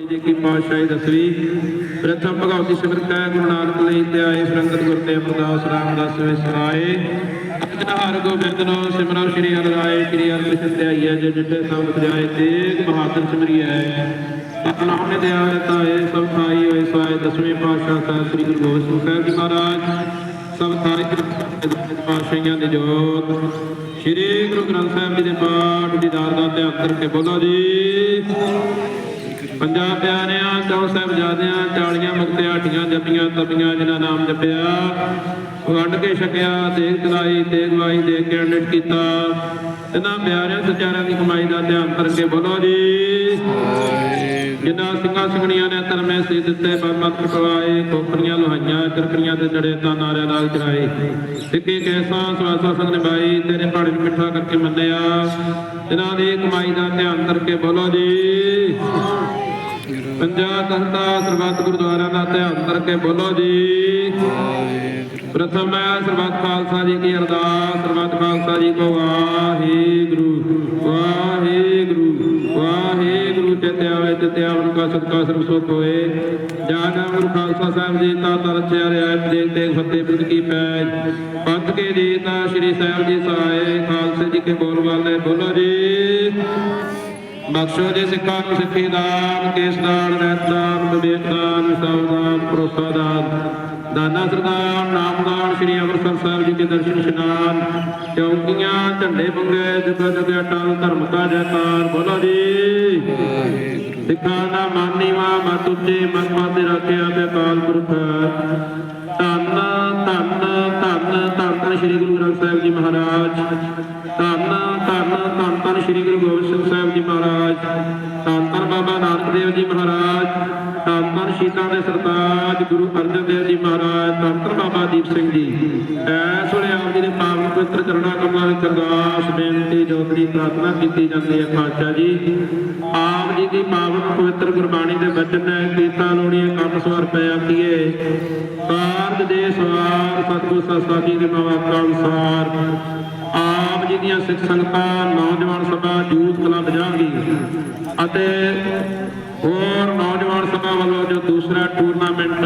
ਜੀ ਕੀ ਪਾਤਸ਼ਾਹੀ ਦਸਵੀ? ਪ੍ਰਥਮ ਭਗਵਤੀ ਸਿਮਰਤ ਹੈ ਗੁਰੂ ਨਾਨਕ ਲਈ ਤੇ ਆਏ ਗੁਰ ਤੇ ਅਮਰਦਾਸ ਰਾਮਦਾਸ ਵਿਸਰਾਏ ਅਜਨਾ ਹਰ ਗੋਬਿੰਦ ਨੋ ਸਿਮਰਨ ਸ਼੍ਰੀ ਹਰਿ ਰਾਏ ਸ਼੍ਰੀ ਹਰਿ ਕ੍ਰਿਸ਼ਨ ਤੇ ਜੇ ਜਿੱਤੇ ਸਭ ਜਾਏ ਤੇਗ ਬਹਾਦਰ ਸਿਮਰਿਐ। ਨਾਮ ਨੇ ਦਿਆ ਤਾਏ ਸਭ ਥਾਈ ਹੋਏ ਸਾਏ ਦਸਵੇਂ ਪਾਤਸ਼ਾਹ ਸਾਹਿਬ ਸ੍ਰੀ ਗੁਰੂ ਗੋਬਿੰਦ ਸਿੰਘ ਸਾਹਿਬ ਜੀ ਮਹਾਰਾਜ। ਸਭ ਥਾਈ ਪਾਤਸ਼ਾਹੀਆਂ ਦੀ ਜੋਤ। ਸ਼੍ਰੀ ਗੁਰੂ ਗ੍ਰੰਥ ਸਾਹਿਬ ਜੀ ਦੇ ਪਾਠ ਦੀ ਦੀਦਾਰ ਦਾ ਧਿਆਨ ਕਰਕੇ ਬੋਲੋ ਜੀ। ਪੰਜਾਬ ਪਿਆਰਿਆਂ, ਚੌ ਸਾਹਿਬਜ਼ਾਦਿਆਂ, ਚਾਲੀਆਂ ਮੁਕਤਿਆ ਹਾਟੀਆਂ ਜਪੀਆਂ, ਤਪੀਆਂ, ਜਿਨ੍ਹਾਂ ਨਾਮ ਜਪਿਆ ਵੰਡ ਕੇ ਛਕਿਆ ਦੇਖ ਤਲਾਈ ਤੇ ਗਵਾਈ ਦੇ ਕੇ ਅੰਡਿਤ ਕੀਤਾ। ਇਹਨਾਂ ਪਿਆਰਿਆਂ, ਸਚਾਰਿਆਂ ਦੀ ਕਮਾਈ ਦਾ ਧਿਆਨ ਕਰਕੇ ਬੋਲੋ ਜੀ। ਜਿਨ੍ਹਾਂ ਸਿੰਘਾਂ ਸਿੰਘਣੀਆਂ ਨੇ ਧਰਮੇ ਸੀ ਦਿੱਤੇ ਬਰਮਤ ਪਵਾਏ ਕੋਪਰੀਆਂ ਲੋਹਾਈਆਂ ਚਰਕਰੀਆਂ ਤੇ ਜੜੇ ਤਾਂ ਨਾਰਿਆਂ ਨਾਲ ਚੜਾਏ। ਸਿੱਕੇ ਕੈਸਾ ਸਵਾਸਾ ਸੰਗ ਨਿਭਾਈ, ਤੇਰੇ ਪਾਣੀ ਮਿੱਠਾ ਕਰਕੇ ਮੰਨਿਆ। ਇਹਨਾਂ ਦੀ ਕਮਾਈ ਦਾ ਧਿਆਨ ਕਰਕੇ ਬੋਲੋ ਜੀ। ਪੰਜਾ ਤਖਤਾ ਸਰਬੱਤ ਗੁਰਦੁਆਰਾ ਦਾ ਧਿਆਨ ਕਰਕੇ ਬੋਲੋ ਜੀ। ਪ੍ਰਥਮ ਮੈਂ ਸਰਬੱਤ ਖਾਲਸਾ ਜੀ ਕੀ ਅਰਦਾਸ ਸਰਬੱਤ ਖਾਲਸਾ ਜੀ ਕੋ ਵਾਹਿਗੁਰੂ। ਵਾਹਿਗੁਰੂ ਵਾਹਿਗੁਰੂ ਚਿਤ ਆਵੇ ਚਿਤ ਆਵਨ ਕਾ ਸਤਕਾ ਸਰਬ ਸੁਖ ਹੋਏ। ਜਾਨ ਗੁਰੂ ਖਾਲਸਾ ਸਾਹਿਬ ਜੀ ਤਾਂ ਤਰਚਿਆ ਰਿਆਇਤ ਦੇ ਤੇ ਫਤਿਹ ਬਿੰਦ ਕੀ ਪੈਜ ਪੰਥ ਕੇ ਜੀਤਾ ਸ੍ਰੀ ਸਾਹਿਬ ਜੀ ਸਹਾਏ ਖਾਲਸੇ ਜੀ ਕੇ ਬੋਲ ਵਾਲੇ ਬੋਲੋ ਜੀ। ਬਖਸ਼ੋ ਜੀ ਸਿੱਖਾਂ ਨੂੰ ਸਿੱਖੀ ਦਾਨ ਕੇਸ ਦਾਨ ਰਹਿਤ ਦਾਨ ਵਿਵੇਕ ਦਾਨ ਵਿਸਾਵ ਦਾਨ ਭਰੋਸਾ ਦਾਨ। ਦਾਨਾ ਸਰਦਾਰ ਨਾਮਦਾਨ ਸ੍ਰੀ ਅੰਮ੍ਰਿਤਸਰ ਸਾਹਿਬ ਜੀ ਦੇ ਦਰਸ਼ਨ ਇਸ਼ਨਾਨ। ਚੌਕੀਆਂ ਝੰਡੇ ਬੰਗੇ ਜੁਗ ਜੁਗ ਅਟਲ ਧਰਮ ਕਾ ਜੈਕਾਰ। ਬੋਲੋ ਜੀ। ਸਿੱਖਾਂ ਦਾ ਮਨ ਨੀਵਾ ਮਤ ਉੱਚੇ ਮਨ ਮਾਤੇ ਰੱਖਿਆ ਤੇ ਅਕਾਲ ਪੁਰਖ ਧੰਨ ਧੰਨ ਧੰਨ ਧੰਨ ਸ੍ਰੀ ਗੁਰੂ ਗ੍ਰੰਥ ਸਾਹਿਬ ਜੀ ਮਹਾਰਾਜ। ਧੰਨ ਧੰਨ ਧੰਨ ਧੰਨ ਸ੍ਰੀ ਗੁਰੂ ਗੋਬਿੰਦ ਸਿੰਘ ਸਾਹਿਬ ਜੀ ਮਹਾਰਾਜ। ਧੰਨ ਧੰਨ ਬਾਬਾ ਨਾਨਕ ਦੇਵ ਜੀ ਮਹਾਰਾਜ। ਧੰਨ ਧੰਨ ਸ਼ੀਤਾਂ ਦੇ ਸਰਤਾਜ ਗੁਰੂ ਅਰਜਨ ਦੇਵ ਜੀ ਮਹਾਰਾਜ, ਧੰਨ ਧੰਨ ਬਾਬਾ ਦੀਪ ਸਿੰਘ ਜੀ। ਐਸ ਵੇਲੇ ਆਪ ਜੀ ਦੇ ਪਾਵਨ ਪਵਿੱਤਰ ਚਰਣਾ ਕਮਲਾਂ ਵਿੱਚ ਅਰਦਾਸ, ਬੇਨਤੀ ਜੋਤਰੀ ਪ੍ਰਾਰਥਨਾ ਕੀਤੀ ਜਾਂਦੀ ਹੈ ਪਾਤਸ਼ਾਹ ਜੀ। ਆਪ ਜੀ ਦੀ ਪਾਵਨ ਪਵਿੱਤਰ ਗੁਰਬਾਣੀ ਦੇ ਬਚਨ ਹੈ ਕੀਤਾ ਲੋੜੀਏ ਕੰਮ ਸਵਾਰ ਪੈ ਕੀਏ। ਕਾਰਜ ਦੇ ਸਵਾਰ ਸਤਿਗੁਰ ਸਾਹਿਬ ਦੇ ਮਵਾਕਾਂ ਅਨੁਸਾਰ ਆਪ ਜੀ ਦੀਆਂ ਸਿੱਖ ਸੰਗਤਾਂ, ਨੌਜਵਾਨ ਸਭਾ, ਯੂਥ ਕਲੱਬ ਜਾਂਗੀ ਅਤੇ ਹੋਰ ਨੌਜਵਾਨ ਸਭਾ ਵੱਲੋਂ ਜੋ ਦੂਸਰਾ ਟੂਰਨਾਮੈਂਟ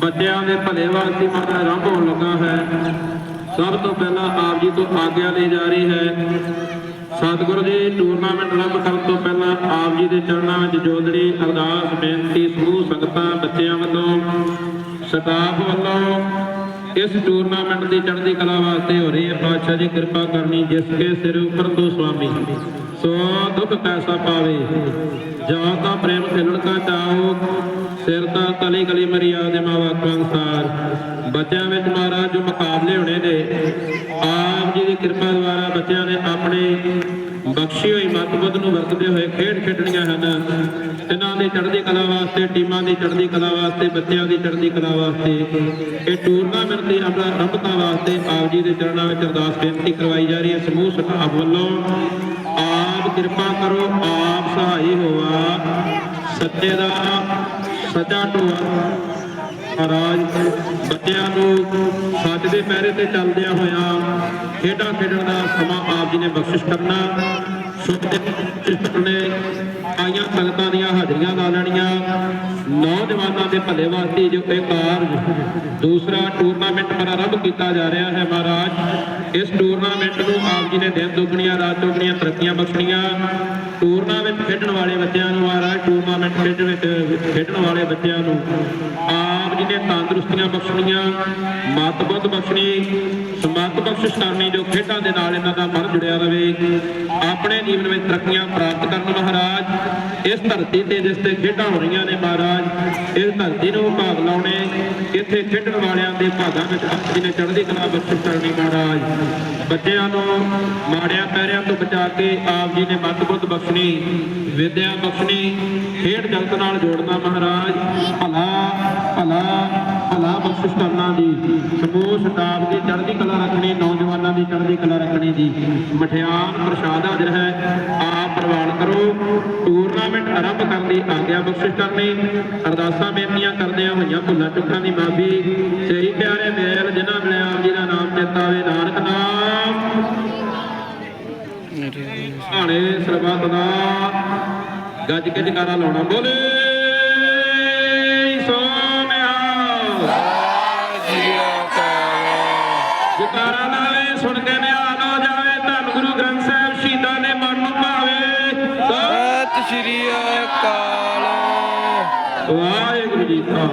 ਬੱਚਿਆਂ ਦੇ ਭਲੇ ਵਾਸਤੇ ਆਰੰਭ ਹੋਣ ਲੱਗਾ ਹੈ, ਸਭ ਤੋਂ ਪਹਿਲਾਂ ਆਪ ਜੀ ਤੋਂ ਆਗਿਆ ਲਈ ਜਾ ਰਹੀ ਹੈ। ਸਤਿਗੁਰੂ ਜੀ ਟੂਰਨਾਮੈਂਟ ਆਰੰਭ ਕਰਨ ਤੋਂ ਪਹਿਲਾਂ ਆਪ ਜੀ ਦੇ ਚਰਨਾਂ ਵਿੱਚ ਜੋਦੜੀ ਅਰਦਾਸ, ਬੇਨਤੀ, ਸਮੂਹ ਸੰਗਤਾਂ, ਬੱਚਿਆਂ ਵੱਲੋਂ, ਸਟਾਫ ਵੱਲੋਂ ਇਸ ਟੂਰਨਾਮੈਂਟ ਦੀ ਚੜ੍ਹਦੀ ਕਲਾ ਵਾਸਤੇ ਹੋ ਰਹੀ ਹੈ ਪਾਤਸ਼ਾਹ ਜੀ, ਕਿਰਪਾ ਕਰਨੀ, ਜਿਸ ਕੇ ਸਿਰ ਉਪਰ ਤੋਂ ਸੁਆਮੀ ਸੋ ਦੁੱਖ ਪੈਸਾ ਪਾਵੇ, ਜਾਂ ਤਾਂ ਪ੍ਰੇਮ ਖੇਲਣ ਕਾ ਚਾਹੋ, ਸਿਰ ਤਾਂ ਕਲੀ ਕਲੀ ਮਰਿਆ ਦੇ ਮਾਵਾ ਅਨਸਾਰ ਬੱਚਿਆਂ ਵਿੱਚ ਮਹਾਰਾਜ ਜੋ ਮੁਕਾਬਲੇ ਹੋਣੇ ਨੇ, ਆਪ ਜੀ ਦੀ ਕਿਰਪਾ ਦੁਆਰਾ ਬੱਚਿਆਂ ਨੇ ਆਪਣੇ ਬਖਸ਼ੀ ਹੋਈ ਮਤਬੁੱਧ ਨੂੰ ਵਰਤਦੇ ਹੋਏ ਖੇਡ ਖੇਡਣੀਆਂ ਹਨ। ਇਹਨਾਂ ਦੀ ਚੜ੍ਹਦੀ ਕਲਾ ਵਾਸਤੇ, ਟੀਮਾਂ ਦੀ ਚੜ੍ਹਦੀ ਕਲਾ ਵਾਸਤੇ, ਬੱਚਿਆਂ ਦੀ ਚੜ੍ਹਦੀ ਕਲਾ ਵਾਸਤੇ ਇਹ ਟੂਰਨਾਮੈਂਟ ਦੀ ਆਰੰਭਤਾ ਵਾਸਤੇ ਆਪ ਜੀ ਦੇ ਚਰਨਾਂ ਵਿੱਚ ਅਰਦਾਸ ਬੇਨਤੀ ਕਰਵਾਈ ਜਾ ਰਹੀ ਹੈ। ਸਮੂਹ ਸਟਾਫ ਵੱਲੋਂ ਆਪ ਕਿਰਪਾ ਕਰੋ, ਆਪ ਸਹਾਈ ਹੋਆ। ਸੱਚੇ ਦਾ ਸੱਚਾ ਟੋਆ ਮਹਾਰਾਜ ਬੱਚਿਆਂ ਨੂੰ ਸੱਚ ਦੇ ਪੈਰੇ ਤੇ ਚੱਲਦਿਆਂ ਹੋਇਆ ਖੇਡਾਂ ਖੇਡਣ ਦਾ ਸਮਾਂ ਆਪ ਜੀ ਨੇ ਬਖਸ਼ਿਸ਼ ਕਰਨਾ। ਸੁਖ ਨੇ ਆਈਆਂ ਸੰਗਤਾਂ ਦੀਆਂ ਹਾਜ਼ਰੀਆਂ ਲਾ ਲੈਣੀਆਂ। ਨੌਜਵਾਨਾਂ ਦੇ ਭਲੇ ਵਾਸਤੇ ਜੋ ਇਹ ਕਾਰਜ ਦੂਸਰਾ ਟੂਰਨਾਮੈਂਟ ਪ੍ਰਾਰੰਭ ਕੀਤਾ ਜਾ ਰਿਹਾ ਹੈ ਮਹਾਰਾਜ। ਇਸ ਟੂਰਨਾਮੈਂਟ ਨੂੰ ਆਪ ਜੀ ਨੇ ਦਿਨ ਦੁਗਣੀਆਂ, ਰਾਤ ਦੁਗਣੀਆਂ, ਤਰੱਕੀਆਂ ਬਖਸ਼ਣੀਆਂ। ਟੂਰਨਾਮੈਂਟ ਖੇਡਣ ਵਾਲੇ ਬੱਚਿਆਂ ਨੂੰ, ਮਹਾਰਾਜ, ਟੂਰਨਾਮੈਂਟ ਖੇਡਣ ਵਿੱਚ ਖੇਡਣ ਵਾਲੇ ਬੱਚਿਆਂ ਨੂੰ ਆਪ ਜੀ ਨੇ ਤੰਦਰੁਸਤੀਆਂ ਬਖਸ਼ਣੀਆਂ, ਮਤ ਬੁੱਧ ਬਖਸ਼ਣੀ, ਸਮਤ ਬਖਸ਼ਿਸ਼ ਕਰਨੀ ਜੋ ਖੇਡਾਂ ਦੇ ਨਾਲ ਇਹਨਾਂ ਦਾ ਮਨ ਜੁੜਿਆ ਰਵੇ, ਆਪਣੇ ਜੀਵਨ ਵਿੱਚ ਤਰੱਕੀਆਂ ਪ੍ਰਾਪਤ ਕਰਨ, ਮਹਾਰਾਜ, ਇਸ ਧਰਤੀ ਤੇ ਜਿਸ ਤੇ ਖੇਡਾਂ ਹੋ ਰਹੀਆਂ ਨੇ, ਮਹਾਰਾਜ, ਇਸ ਧਰਤੀ ਨੂੰ ਭਾਗ ਲਾਉਣੇ ਇੱਥੇ ਖੇਡਣ ਵਾਲਿਆਂ ਦੇ ਭਾਗਾਂ ਵਿੱਚ ਆਪ ਜੀ ਨੇ ਚੜ੍ਹਦੀ ਕਲਾ ਬਖਸ਼ਿਸ਼ ਕਰਨੀ ਮਹਾਰਾਜ। ਬੱਚਿਆਂ ਨੂੰ, ਮਾੜਿਆਂ ਪੈਰਿਆਂ ਤੋਂ ਬਚਾ ਕੇ ਆਪ ਜੀ ਨੇ ਮਤ ਬਖਸ਼ਣੀ, ਵਿਦਿਆ ਬਖਸ਼ਣੀ, ਖੇਡ ਜਗਤ ਨਾਲ ਜੋੜਨਾ ਮਹਾਰਾਜ। ਭਲਾ ਭਲਾ ਭਲਾ ਬਖਸ਼ਿਸ਼ ਕਰਨਾ ਜੀ। ਸਮੂਹ, ਸਟਾਫ ਦੀ ਚੜ੍ਹਦੀ ਕਲਾ ਰੱਖਣੀ, ਨੌਜਵਾਨਾਂ ਦੀ ਚੜ੍ਹਦੀ ਕਲਾ ਰੱਖਣੀ ਜੀ। ਮਠਿਆਨ ਪ੍ਰਸ਼ਾਦ ਹਾਜ਼ਰ ਹੈ, ਆਪ ਪ੍ਰਵਾਨ ਕਰੋ। ਟੂਰਨਾਮੈਂਟ ਆਰੰਭ ਕਰਨ ਦੀ ਆਗਿਆ ਬਖਸ਼ਿਸ਼ ਕਰਨੀ। ਅਰਦਾਸਾਂ ਬੇਨਤੀਆਂ ਕਰਦਿਆਂ ਹੋਈਆਂ ਭੁੱਲਾਂ ਚੁੱਕਾਂ ਦੀ ਮਾਫੀ ਸਹੀ ਪਿਆਰੇ ਮੇਲ ਜਿਨ੍ਹਾਂ ਮਿਲੇ ਆਪ ਜੀ ਦਾ ਨਾਮ ਚੇਤਾਵੇ ਨਾਨਕ ਨਾਮ। ਭਾਣੇ ਸਰਬੱਤ ਦਾ ਗੱਜ ਕੇ ਜਕਾਰਾ ਲਾਉਣਾ ਬੋਲੇ ਜਕਾਰਾ ਸੁਣ ਕੇ ਨਿਹਾਲ ਹੋ ਜਾਵੇ ਧੰਨ ਗੁਰੂ ਗ੍ਰੰਥ ਸਾਹਿਬ ਸ਼ਹੀਦਾਂ ਦੇ ਮਨ ਨੂੰ ਭਾਵੇ। ਸਤਿ ਸ਼੍ਰੀ ਅਕਾਲ। ਵਾਹਿਗੁਰੂ ਜੀ ਕਾ